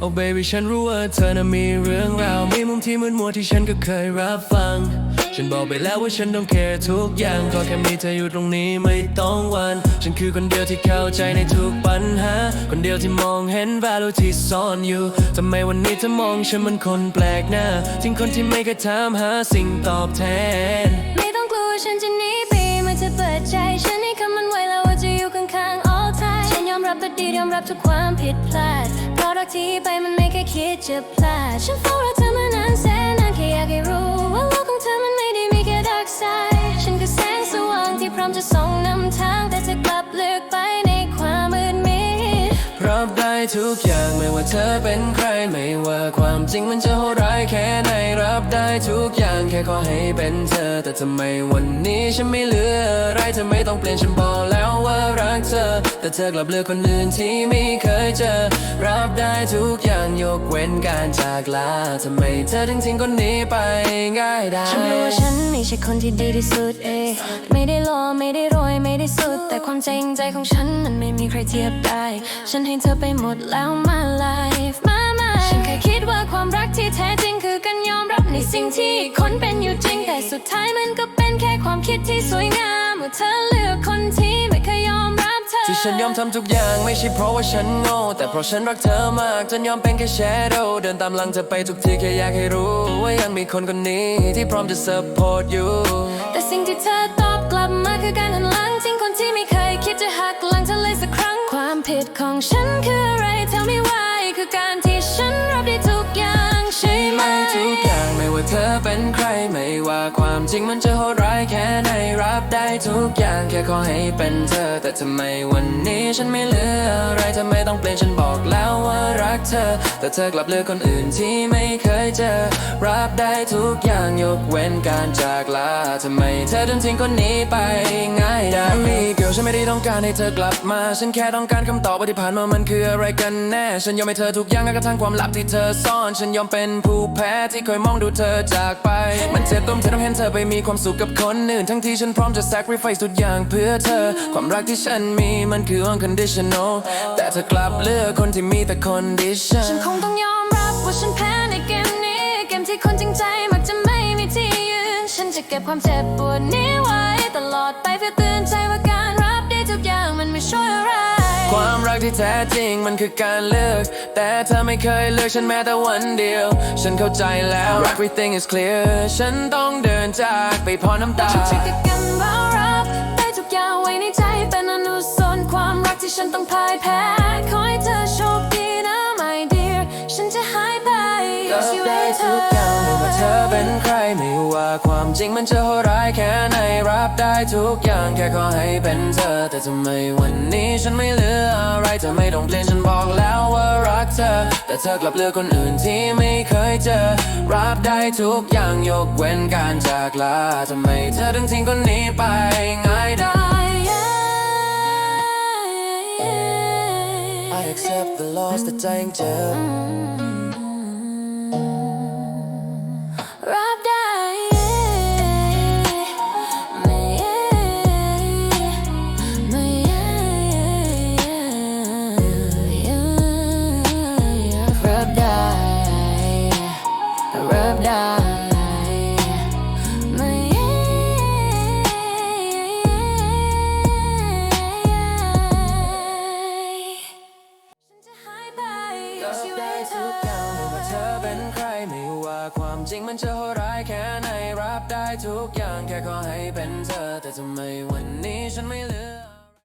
โอ้ baby ฉันรู้ว่าเธอน่ะมีเรื่องราว มีมุมที่มืดมัวที่ฉันก็เคยรับฟัง ฉันบอกไปแล้วว่าฉันต้อง care ทุกอย่าง ก็แค่มีเธออยู่ตรงนี้ไม่ต้องหวัน ฉันคือคนเดียวที่เข้าใจในทุกปัญหา คนเดียวที่มองเห็น value ที่ซ่อนอยู่ ทำไมวันนี้เธอมองฉันเหมันคนแปลกหน้า ทิ้งคนที่ไม่เคยถามหาสิ่งตอบแทน ไม่ต้องกลัวฉันจะหนีไปเมื่อเธอเปิดใจ ฉันให้คำมันไว้แล้วว่าจะอยู่ข้างๆ all time ฉันยอมรับตัวดียอมรับทุกความผิดพลาด รักที่ไปมันไม่เคยคิดจะพลาดฉันเฝ้ารอเธอมานานแสนนานแค่อยากให้รู้ว่าโลกของเธอมันไม่ได้มีแค่ dark side ฉันคือแสงสว่างที่พร้อมจะส่องนำทางแต่เธอกลับเลือกไป ทุกอย่างไม่ว่าเธอเป็นใครไม่ว่าความจริงมันจะโหดร้ายแค่ไหนรับได้ทุกอย่างแค่ขอให้เป็นเธอ แต่ทำไมวันนี้ฉันไม่เหลืออะไรเธอไม่ต้องเปลี่ยนฉันบอกแล้วว่ารักเธอ แต่เธอกลับเลือกคนอื่นที่ไม่เคยเจอ รับได้ทุกอย่างยกเว้นการจากลาทำไมเธอถึงทิ้งคนนี้ไปง่ายได้ฉันรู้ว่าฉันไม่ใช่คนที่ดีที่สุดเอยไม่ได้หล่อไม่ได้รวย ไม่ได้สุด แต่ความจริงใจของฉันมันไม่มีใครเทียบได้ ฉันให้เธอไปหมดแล้ว my life my mind ฉันเคยคิดว่าความรักที่แท้จริงคือการยอมรับในสิ่งที่อีกคนเป็นอยู่จริง แต่สุดท้ายมันก็เป็นแค่ความคิดที่สวยงามเมื่อเธอเลือกคนที่ไม่เคยยอมรับเธอ ที่ฉันยอมทำทุกอย่างไม่ใช่เพราะว่าฉันโง่แต่เพราะฉันรักเธอมากจนยอมเป็นแค่ shadow เดินตามหลังเธอไปทุกทีแค่อยากให้รู้ ว่ายังมีคนคนนี้ที่พร้อมจะ support you แต่สิ่งที่เธอตอบ เป็นใครไม่ว่าความจริงมันจะโหดร้ายแค่ไหนรับได้ทุกอย่างแค่ขอให้เป็นเธอ แต่ทำไมวันนี้ฉันไม่เหลืออะไรทำไมต้องเปลี่ยนฉันบอกแล้ว กเธอ แต่เธอกลับเลือกคนอื่นที่ไม่เคยเจอ รับได้ทุกอย่างยกเว้นการจากลาทำไมเธอถึงทิ้งคนนี้ไปง่ายได้มีเกี่ยวฉันไม่ได้ต้องการให้เธอกลับมา ฉันแค่ต้องการคำตอบว่าที่ผ่านมามันคืออะไรกันแน่ ฉันยอมให้เธอทุกอย่างแม้กระทั่งความลับที่เธอซ่อน ฉันยอมเป็นผู้แพ้ที่เคยมองดูเธอจากไป มันเจ็บต้มเธอต้องเห็นเธอไปมีความสุขกับคนอื่น ทั้งที่ฉันพร้อมจะ sacrifice ทุกอย่างเพื่อเธอ ความรักที่ฉันมีมันคือ unconditional แต่เธอกลับเลือกคนที่มีแต่ condition ฉันคงต้องยอมรับว่าฉันแพ้ในเกมนี้ เกมที่คนจริงใจมักจะไม่มีที่ยืน ฉันจะเก็บความเจ็บปวดนี้ไว้ ตลอดไปเพื่อเตือนใจว่าการรับได้ทุกอย่างมันไม่ช่วยอะไร ความรักที่แท้จริงมันคือการเลือก แต่เธอไม่เคยเลือกฉันแม้แต่วันเดียว ฉันเข้าใจแล้ว everything is clear ฉันต้องเดินจากไปเพราะน้ำตาทุกที่กันว่ารับได้ทุกอย่างไว้ในใจเป็นอนุสรณ์ความรักที่ฉันต้องพ่ายแพ้ขอให้เธอโช กอย่างไม่ว่าเธอเป็นใครไม่ว่าความจริงมันจะโหดร้ายแค่ไหนรับได้ทุกอย่างแค่ขอให้เป็นเธอ แต่ทำไมวันนี้ฉันไม่เหลืออะไรเธอไม่ต้องเปลี่ยนฉันบอกแล้วว่ารักเธอ แต่เธอกลับเลือกคนอื่นที่ไม่เคยเจอ รับได้ทุกอย่างยกเว้นการจากลาทำไมเธอถึงทิ้งคนนี้ไปง่ายได้ I accept the loss แต่ใจยังเจ็บ ไม่ว่าความจริงมันจะโหดร้ายแค่ไหนรับได้ทุกอย่างแค่ขอให้เป็นเธอ แต่ทำไมวันนี้ฉันไม่เหลือ